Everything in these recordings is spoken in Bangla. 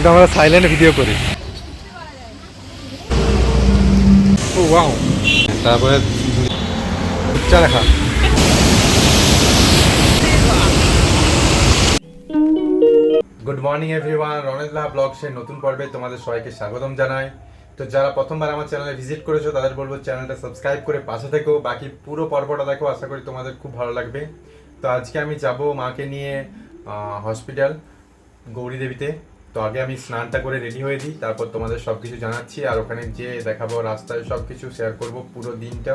কিন্তু আমরা সাইলেন্ট ভিডিও করি। ও ওয়াও তারপরে উচ্চা দেখা। Good morning everyone Ronesh Laha ব্লগসের নতুন পর্বে তোমাদের সবাইকে স্বাগতম জানাই। তো যারা প্রথমবার আমার চ্যানেলে ভিজিট করেছ, তাদের বলব চ্যানেলটা সাবস্ক্রাইব করে পাশে থেকো। বাকি পুরো পর্বটা দেখো, আশা করি তোমাদের খুব ভালো লাগবে। তো আজকে আমি যাব মাকে নিয়ে হসপিটাল গৌরী দেবীতে। তো আগে আমি স্নানটা করে রেডি হয়ে দিই, তারপর তোমাদের সব কিছু জানাচ্ছি, আর ওখানে যে দেখাবো, রাস্তায় সব কিছু শেয়ার করব পুরো দিনটা।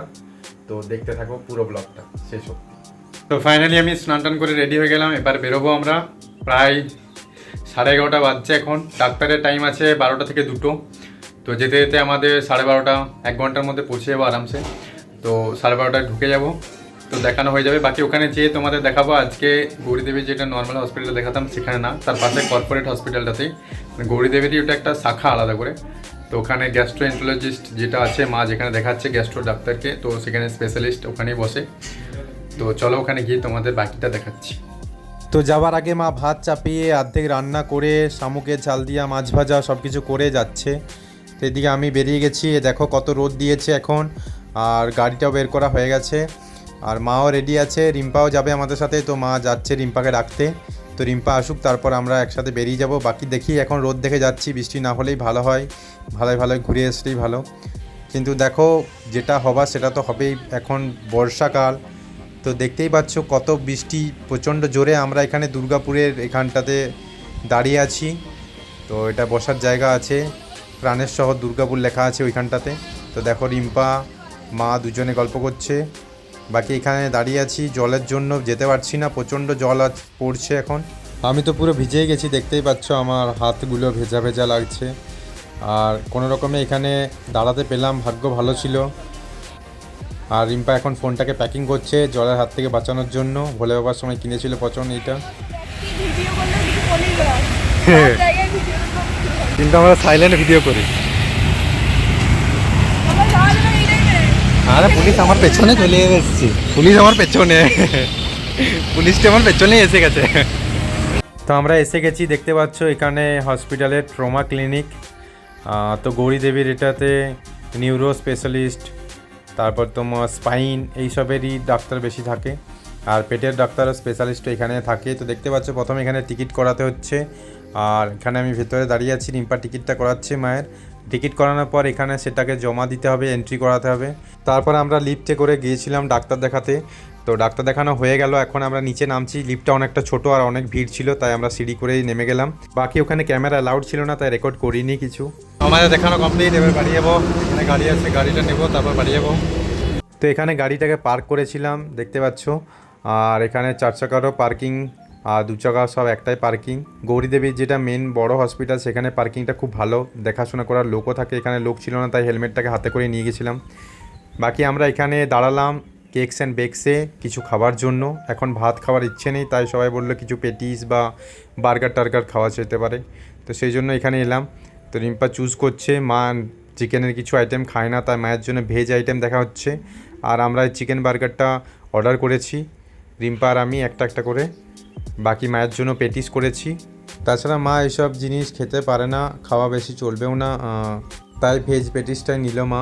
তো দেখতে থাকো পুরো ব্লগটা শেষ অব্দি তো ফাইনালি আমি স্নান টান করে রেডি হয়ে গেলাম, এবার বেরোবো আমরা প্রায় সাড়ে এগারোটা বাজছে এখন, ডাক্তারের টাইম আছে বারোটা থেকে দুটো। তো যেতে যেতে আমাদের সাড়ে বারোটা, এক ঘণ্টার মধ্যে পৌঁছে যাব আরামসে। তো সাড়ে বারোটায় ঢুকে যাব। তো দেখানো হয়ে যাবে। বাকি ওখানে যেয়ে তোমাদের দেখাবো আজকে গৌরীদেবীর যেটা নর্মাল হসপিটালে দেখাতাম, সেখানে না, তার পাশে কর্পোরেট হসপিটালটাতেই গৌরীদেবীরই ওটা একটা শাখা আলাদা করে। তো ওখানে গ্যাস্ট্রোএন্টোলজিস্ট যেটা আছে, মা যেখানে দেখাচ্ছে গ্যাস্ট্রো ডাক্তারকে, তো সেখানে স্পেশালিস্ট ওখানেই বসে। তো চলো ওখানে গিয়ে তোমাদের বাকিটা দেখাচ্ছি। তো যাবার আগে মা ভাত চাপিয়ে অর্ধেক রান্না করে শামুকের ঝাল দিয়া মাছ ভাজা সব কিছু করে যাচ্ছে। তো এদিকে আমি বেরিয়ে গেছি দেখো কত রোদ দিয়েছে এখন, আর গাড়িটাও বের করা হয়ে গেছে। আর মাও রেডি আছে, রিম্পাও যাবে আমাদের সাথে, তো মা যাচ্ছে রিম্পাকে রাখতে তো রিম্পা আসুক, তারপর আমরা একসাথে বেরিয়ে যাব। বাকি দেখি এখন রোদ দেখে যাচ্ছি, বৃষ্টি না হলেই ভালো হয়। ভালোই ভালোই ঘুরে আসলেই ভালো। কিন্তু দেখো, যেটা হবার সেটা তো হবেই। এখন বর্ষাকাল, তো দেখতেই পাচ্ছ কত বৃষ্টি, প্রচণ্ড জোরে আমরা এখানে দুর্গাপুরের এখানটাতে দাঁড়িয়ে আছি। তো এটা বসার জায়গা আছে। প্রাণের শহর দুর্গাপুর লেখা আছে ওইখানটাতে। তো দেখো রিম্পা, মা দুজনে গল্প করছে। বাকি এখানে দাঁড়িয়ে আছি জলের জন্য যেতে পারছি না প্রচণ্ড জল আজ পড়ছে এখন। আমি তো পুরো ভিজেই গেছি দেখতেই পাচ্ছ আমার হাতগুলো ভেজা ভেজা লাগছে। আর কোনো রকমে এখানে দাঁড়াতে পেলাম ভাগ্য ভালো ছিল। আর রিম্পা এখন ফোনটাকে প্যাকিং করছে জলের হাত থেকে বাঁচানোর জন্য। ভোলে বাবার সময় কিনেছিল পচন এইটা। ভিডিও কিন্তু আমরা সাইলেন্ট ভিডিও করি আমার যাওয়া যাবে এই টাইমে আরে পুলিশ আমার পেছনে চলে এসেছে। পুলিশ আমার পেছনে। পুলিশটা আমার পেছনেই এসে গেছে। তো আমরা এসে গেছি, দেখতে পাচ্ছ এখানে হসপিটালের ট্রমা ক্লিনিক। তো গৌরী দেবীর এটাতে নিউরো স্পেশালিস্ট তারপর তোমার স্পাইন এইসবেরই ডাক্তার বেশি থাকে। আর পেটের ডাক্তার স্পেশালিস্ট এখানে থাকে। তো দেখতে পাচ্ছ, প্রথমে এখানে টিকিট করাতে হচ্ছে। আর এখানে আমি ভেতরে দাঁড়িয়ে আছি রিম্পা টিকিটটা করাচ্ছে মায়ের। টিকিট করানোর পর এখানে সেটাকে জমা দিতে হবে এন্ট্রি করাতে হবে। তারপর আমরা লিফটে করে গিয়েছিলাম ডাক্তার দেখাতে। তো ডাক্তার দেখানো হয়ে গেল এখন আমরা নিচে নামছি। লিফটটা অনেকটা ছোট আর অনেক ভিড় ছিল তাই আমরা সিঁড়ি করেই নেমে গেলাম। বাকি ওখানে ক্যামেরা অ্যালাউড ছিল না তাই রেকর্ড করিনি কিছু। আমাদের দেখানো কমপ্লিট এবার বাড়ি যাব। এখানে গাড়ি আছে গাড়িটা নেব তারপর বাড়ি যাব। তো এখানে গাড়িটাকে পার্ক করেছিলাম দেখতে পাচ্ছ। আর এখানে চার চাকারও পার্কিং আর দু চাকা সব একটাই পার্কিং গৌরীদেবীর যেটা মেন বড় হসপিটাল সেখানে পার্কিংটা খুব ভালো। দেখাশোনা করার লোকও থাকে, এখানে লোক ছিল না, তাই হেলমেটটাকে হাতে করে নিয়ে গেছিলাম। বাকি আমরা এখানে দাঁড়ালাম কেকস অ্যান্ড বেকসে কিছু খাবার জন্য। এখন ভাত খাওয়ার ইচ্ছে নেই, তাই সবাই বলল কিছু পেটিস বা বার্গার টার্গার খাওয়া যেতে পারে। তো সেই জন্য এখানে এলাম। তো রিম্পা চুজ করছে, মা চিকেনের কিছু আইটেম খায় না, তাই মায়ের জন্য ভেজ আইটেম দেখা হচ্ছে। আর আমরা চিকেন বার্গারটা অর্ডার করেছি। রিম্পা আর আমি একটা একটা করে বাকি মায়ের জন্য পেটিস করেছি। তাছাড়া মা এসব জিনিস খেতে পারে না, খাওয়া বেশি চলবেও না তাই ভেজ পেটিসটাই নিল মা।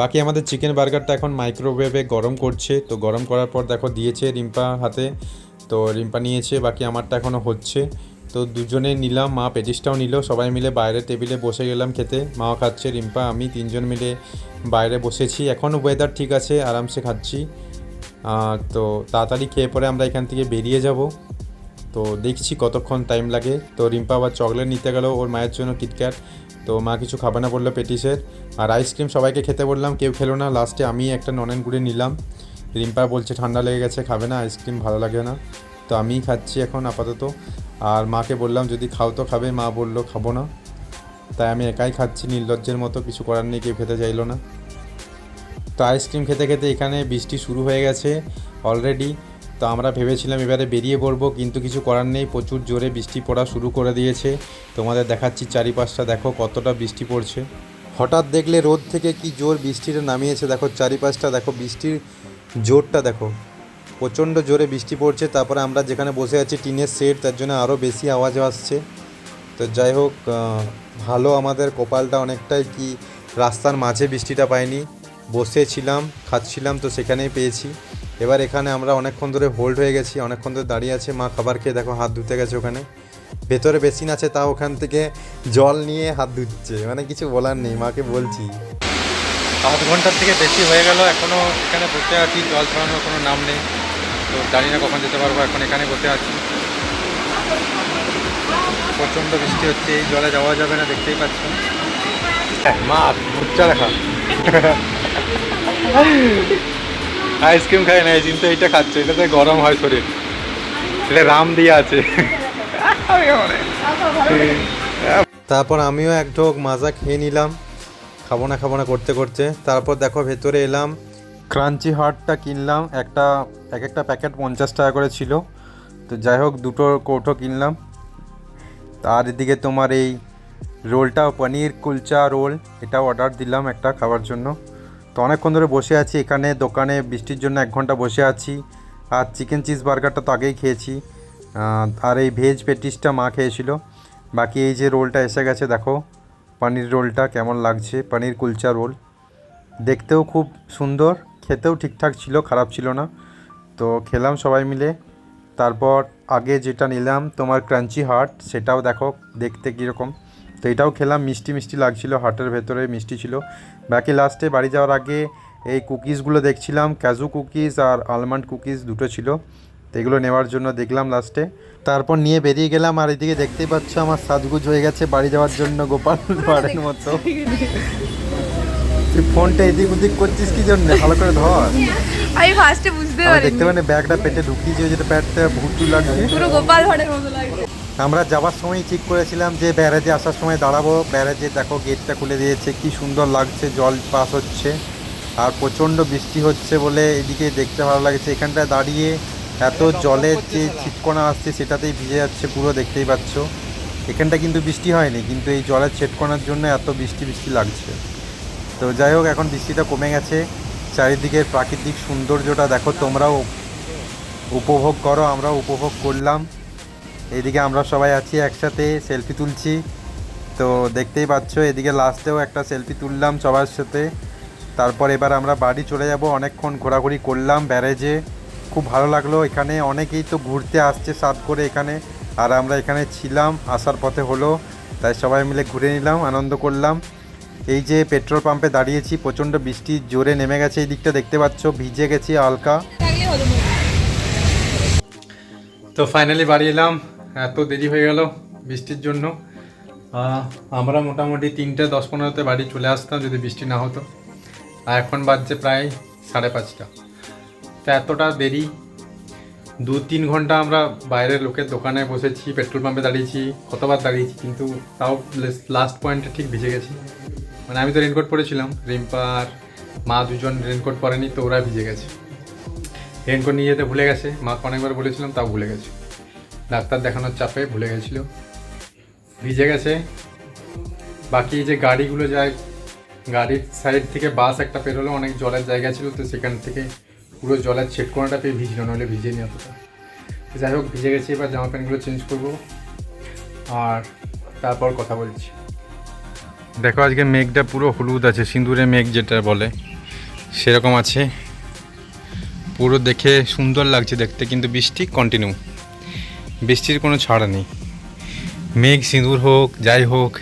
বাকি আমাদের চিকেন বার্গারটা এখন মাইক্রোওয়েভে গরম করছে, তো গরম করার পর দেখো দিয়েছে রিম্পা হাতে, তো রিম্পা নিয়েছে, বাকি আমারটা এখনও হচ্ছে। তো দুজনে নিলাম, মা পেটিসটাও নিল, সবাই মিলে বাইরে টেবিলে বসে গেলাম খেতে। মাও খাচ্ছে, রিম্পা, আমি তিনজন মিলে বাইরে বসেছি। এখনও ওয়েদার ঠিক আছে, আরামসে খাচ্ছি। তো তাড়াতাড়ি খেয়ে পরে আমরা এখান থেকে বেরিয়ে যাব। তো দেখছি কতক্ষণ টাইম লাগে। তো রিম্পা আবার চকলেট নিতে গেল, ওর মায়ের জন্য কিটক্যাট তো মা কিছু খাবে না বলল পেটিসের। আর আইসক্রিম সবাইকে খেতে বললাম, কেউ খেলো না। লাস্টে আমি একটা ননেন গুড়ে নিলাম। রিম্পা বলছে, ঠান্ডা লেগে গেছে, খাবে না আইসক্রিম ভালো লাগে না। তো আমিই খাচ্ছি এখন আপাতত। আর মাকে বললাম, যদি খাও তো খাবে। মা বলল, খাব না। তাই আমি একাই খাচ্ছি, নির্লজ্জের মতো কিছু করার নেই, কেউ খেতে চাইলো না। তো আইসক্রিম খেতে খেতে এখানে বৃষ্টি শুরু হয়ে গেছে অলরেডি তো আমরা ভেবেছিলাম এবারে বেরিয়ে পড়ব, কিন্তু কিছু করার নেই। প্রচুর জোরে বৃষ্টি পড়া শুরু করে দিয়েছে। তোমাদের দেখাচ্ছি চারিপাশটা, দেখো কতটা বৃষ্টি পড়ছে। হঠাৎ দেখলে রোদ থেকে কি জোর বৃষ্টিটা নামিয়েছে। দেখো চারিপাশটা, দেখো বৃষ্টির জোরটা, দেখো। প্রচণ্ড জোরে বৃষ্টি পড়ছে। তারপরে আমরা যেখানে বসে আছি, টিনের সেট তার জন্য আরও বেশি আওয়াজ আসছে। তো যাই হোক ভালো আমাদের কপালটা অনেকটাই কি রাস্তার মাঝে বৃষ্টিটা পাইনি বসেছিলাম, খাচ্ছিলাম, তো সেখানেই পেয়েছি। এবার এখানে আমরা অনেকক্ষণ ধরে হোল্ড হয়ে গেছি, অনেকক্ষণ ধরে দাঁড়িয়ে আছে। মা খাবার খেয়ে দেখো হাত ধুতে গেছে ওখানে। ভেতরে বেসিন আছে তা ওখান থেকে জল নিয়ে হাত ধুচ্ছে। মানে কিছু বলার নেই, মাকে বলছি। আধ ঘণ্টার থেকে বেশি হয়ে গেল এখনও এখানে বসে আছি, জল ছড়ানোর কোনো নাম নেই। তো জানি না কখন যেতে পারব, এখন এখানে বসে আছি। প্রচণ্ড বৃষ্টি হচ্ছে, এই জলে যাওয়া যাবে না, দেখতেই পাচ্ছ। মা দেখা। আইসক্রিম খাই না কিন্তু এইটা খাচ্ছে, এটাতে গরম হয় শরীর। এটা রাম দিয়ে আছে। তারপর আমিও এক ঢোক মাজা খেয়ে নিলাম। খাব না খাব না করতে করতে। তারপর দেখো ভেতরে এলাম। ক্রাঞ্চি হাটটা কিনলাম, একটা, এক একটা প্যাকেট পঞ্চাশ টাকা করে ছিল। তো যাই হোক, দুটো কৌটো কিনলাম। আর এদিকে তোমার এই রোলটা, পনির কুলচা রোল এটা অর্ডার দিলাম একটা খাওয়ার জন্য। তো অনেকক্ষণ ধরে বসে আছি এখানে, দোকানে, বৃষ্টির জন্য এক ঘণ্টা বসে আছি। আর চিকেন চিজ বার্গারটা তো আগেই খেয়েছি। আর এই ভেজ পেটিসটা মা খেয়েছিল। বাকি এই যে রোলটা এসে গেছে, দেখো, পনির রোলটা কেমন লাগছে, পনির কুলচা রোল দেখতেও খুব সুন্দর, খেতেও ঠিকঠাক ছিল, খারাপ ছিল না। তো খেলাম সবাই মিলে। তারপর আগে যেটা নিলাম, তোমার ক্রাঞ্চি হার্ট সেটাও দেখো, দেখতে কীরকম। তো এটাও খেলাম মিষ্টি মিষ্টি লাগছিল হাটের ভেতরে মিষ্টি ছিল। বাকি লাস্টে বাড়ি যাওয়ার আগে এই কুকিজগুলো দেখছিলাম ক্যাজু কুকিজ আর আলমন্ড কুকিজ দুটো ছিল। তো এগুলো নেওয়ার জন্য দেখলাম লাস্টে তারপর নিয়ে বেরিয়ে গেলাম আর এদিকে দেখতেই পাচ্ছ আমার সাজগুজ হয়ে গেছে বাড়ি যাওয়ার জন্য গোপাল ভাড়ের মতো। তুই ফোনটা এদিক ওদিক করছিস কি জন্য? ভালো করে ধর। আমি ফার্স্টে বুঝতে পারিনি। দেখতে মানে ব্যাগটা পেটে ঢুকিয়েছে যেটা প্যাটটা ভুটু লাগছে। পুরো গোপাল ভাড়ের মতো লাগছে। আমরা যাওয়ার সময় ঠিক করেছিলাম যে ব্যারেজে আসার সময় দাঁড়াবো। ব্যারেজে দেখো গেটটা খুলে দিয়েছে, কি সুন্দর লাগছে, জল পাস হচ্ছে, আর প্রচণ্ড বৃষ্টি হচ্ছে বলে এদিকে দেখতে ভালো লাগছে। এখানটায় দাঁড়িয়ে এত জলের যে ছিটকোনা আসছে সেটাতেই ভিজে যাচ্ছে, পুরো দেখতেই পাচ্ছ। এখানটা কিন্তু বৃষ্টি হয়নি, কিন্তু এই জলের ছিটকণার জন্য এত বৃষ্টি বৃষ্টি লাগছে। তো যাই হোক, এখন বৃষ্টিটা কমে গেছে। চারিদিকের প্রাকৃতিক সৌন্দর্যটা দেখো, তোমরাও উপভোগ করো, আমরাও উপভোগ করলাম। এইদিকে আমরা সবাই আছি একসাথে সেলফি তুলছি। তো দেখতেই পাচ্ছ এদিকে লাস্টেও একটা সেলফি তুললাম সবার সাথে। তারপর এবার আমরা বাড়ি চলে যাব অনেকক্ষণ ঘোরাঘুরি করলাম ব্যারেজে। খুব ভালো লাগল এখানে অনেকেই তো ঘুরতে আসছে সাত করে এখানে। আর আমরা এখানে ছিলাম আসার পথে হলো। তাই সবাই মিলে ঘুরে নিলাম আনন্দ করলাম। এই যে পেট্রোল পাম্পে দাঁড়িয়েছি প্রচণ্ড বৃষ্টি জোরে নেমে গেছে এই দিকটা দেখতে পাচ্ছ ভিজে গেছি হালকা। তো ফাইনালি বাড়ি এলাম। এত দেরি হয়ে গেল বৃষ্টির জন্য। আমরা মোটামুটি তিনটে, দশ পনেরোতে বাড়ি চলে আসতাম যদি বৃষ্টি না হতো। আর এখন বাজছে প্রায় সাড়ে পাঁচটা। তো এতটা দেরি, দু তিন ঘণ্টা আমরা বাইরের লোকের দোকানে বসেছি, পেট্রোল পাম্পে দাঁড়িয়েছি, কতবার দাঁড়িয়েছি, কিন্তু তাও লাস্ট পয়েন্টে ঠিক ভিজে গেছি। মানে আমি তো রেনকোট পরেছিলাম রিম্পার মা দুজন রেনকোট পরেনি, তো ওরা ভিজে গেছে। রেনকোট নিয়ে যেতে ভুলে গেছে মাকে অনেকবার বলেছিলাম, তাও ভুলে গেছে। ডাক্তার দেখানোর চাপে ভুলে গেছিল। ভিজে গেছে। বাকি যে গাড়িগুলো যায়, গাড়ির সাইড থেকে বাস একটা পেরোলো, অনেক জলের জায়গা ছিল, তো সেখান থেকে পুরো জলের ছেটকোনাটা পেয়ে ভিজল, নাহলে ভিজে নি অতটা যাই হোক, ভিজে গেছি, এবার জামা প্যান্টগুলো চেঞ্জ করব। আর তারপর কথা বলছি। দেখো, আজকে মেঘটা পুরো হলুদ আছে সিঁদুরে মেঘ যেটা বলে, সেরকম আছে। পুরো দেখে সুন্দর লাগছে দেখতে, কিন্তু বৃষ্টি কন্টিনিউ বৃষ্টির কোনো ছাড় নেই। মেঘ, সিঁদুর হোক, যাই হোক,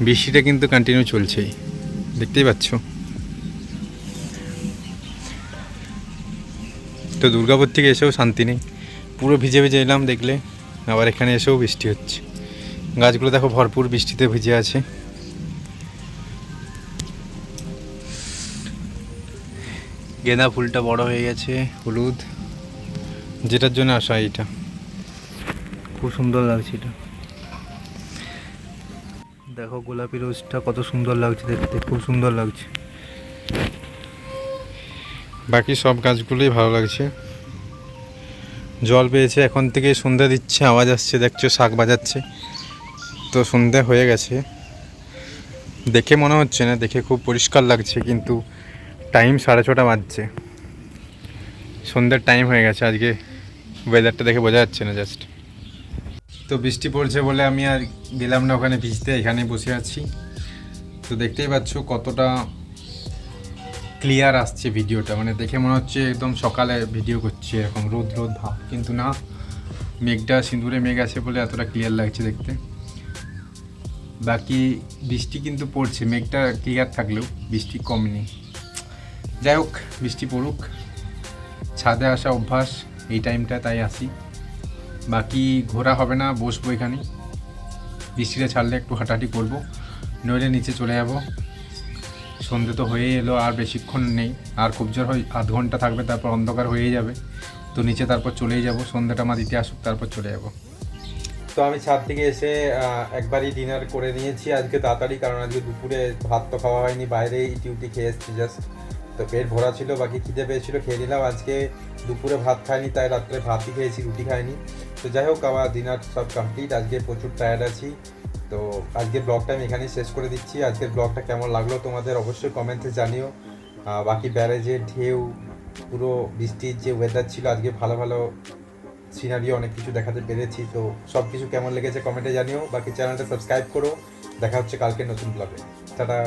বৃষ্টিটা কিন্তু কন্টিনিউ চলছেই। দেখতেই পাচ্ছ। তো দুর্গাপুর থেকে এসেও শান্তি নেই। পুরো ভিজে ভিজে এলাম দেখলে, আবার এখানে এসেও বৃষ্টি হচ্ছে। গাছগুলো দেখো ভরপুর বৃষ্টিতে ভিজে আছে। গেঁদা ফুলটা বড় হয়ে গেছে, হলুদ। যেটার জন্য আসা এইটা। খুব সুন্দর লাগছে এটা। দেখো গোলাপি রোজটা কত সুন্দর লাগছে দেখতে, খুব সুন্দর লাগছে। বাকি সব গাছগুলোই ভালো লাগছে। জল পেয়েছে, এখন থেকে সন্ধ্যা দিচ্ছে, আওয়াজ আসছে, দেখছ শাক বাজাচ্ছে। তো সন্ধ্যা হয়ে গেছে। দেখে মনে হচ্ছে না, দেখে খুব পরিষ্কার লাগছে, কিন্তু টাইম সাড়ে ছটা বাজছে। সন্ধ্যের টাইম হয়ে গেছে, আজকে ওয়েদারটা দেখে বোঝা যাচ্ছে না জাস্ট তো বৃষ্টি পড়ছে বলে আমি আর গেলাম না ওখানে ভিজতে এখানে বসে আছি। তো দেখতেই পাচ্ছ কতটা ক্লিয়ার আসছে ভিডিওটা। মানে দেখে মনে হচ্ছে একদম সকালে ভিডিও করছি এরকম, রোদ রোদ ভাব। কিন্তু না, মেঘটা, সিঁদুরে মেঘ আছে বলে এতটা ক্লিয়ার লাগছে দেখতে। বাকি বৃষ্টি কিন্তু পড়ছে, মেঘটা ক্লিয়ার থাকলেও বৃষ্টি কমেনি। যাই হোক, বৃষ্টি পড়ুক। ছাদে আসা অভ্যাস, এই টাইমটা তাই আসি বাকি ঘোরা হবে না, বসবো এখানে। বৃষ্টিটা ছাড়লে একটু হাঁটাহাঁটি করব। নইলে নিচে চলে যাব। সন্ধে তো হয়েই এলো, আর বেশিক্ষণ নেই। আর খুব জোর হয়, আধ ঘণ্টা থাকবে, তারপর অন্ধকার হয়েই যাবে। তো নিচে তারপর চলেই যাব, সন্ধ্যাটা আমার দিতে আসুক, তারপর চলে যাব। তো আমি ছাদ থেকে এসে একবারই ডিনার করে নিয়েছি। আজকে তাড়াতাড়ি, কারণ আজকে দুপুরে ভাত তো খাওয়া হয়নি, বাইরেই টিউটি খেয়ে এসেছি জাস্ট তো পেট ভরা ছিল, বাকি খিদে পেয়েছিল, খেয়ে নিলাম। আজকে দুপুরে ভাত খাইনি, তাই রাত্রে ভাতই খেয়েছি, রুটি খাইনি। তো যাই হোক, আমার ডিনার সব কমপ্লিট আজকে প্রচুর টায়ার্ড আছি। তো আজকে ব্লগটা আমি এখানেই শেষ করে দিচ্ছি। আজকের ব্লগটা কেমন লাগল তোমাদের অবশ্যই কমেন্টে জানিও। বাকি ব্যারেজের ঢেউ, পুরো বৃষ্টির যে ওয়েদার ছিল, আজকে ভালো ভালো সিনারি অনেক কিছু দেখাতে পেরেছি। তো সব কিছু কেমন লেগেছে কমেন্টে জানিও। বাকি চ্যানেলটা সাবস্ক্রাইব করো। দেখা হচ্ছে কালকে নতুন ব্লগে টাটা।